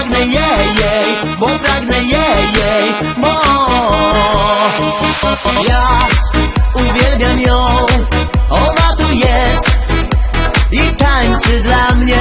pragnę jej, jej, bo pragnę jej, jej, bo ja uwielbiam ją, ona tu jest i tańczy dla mnie.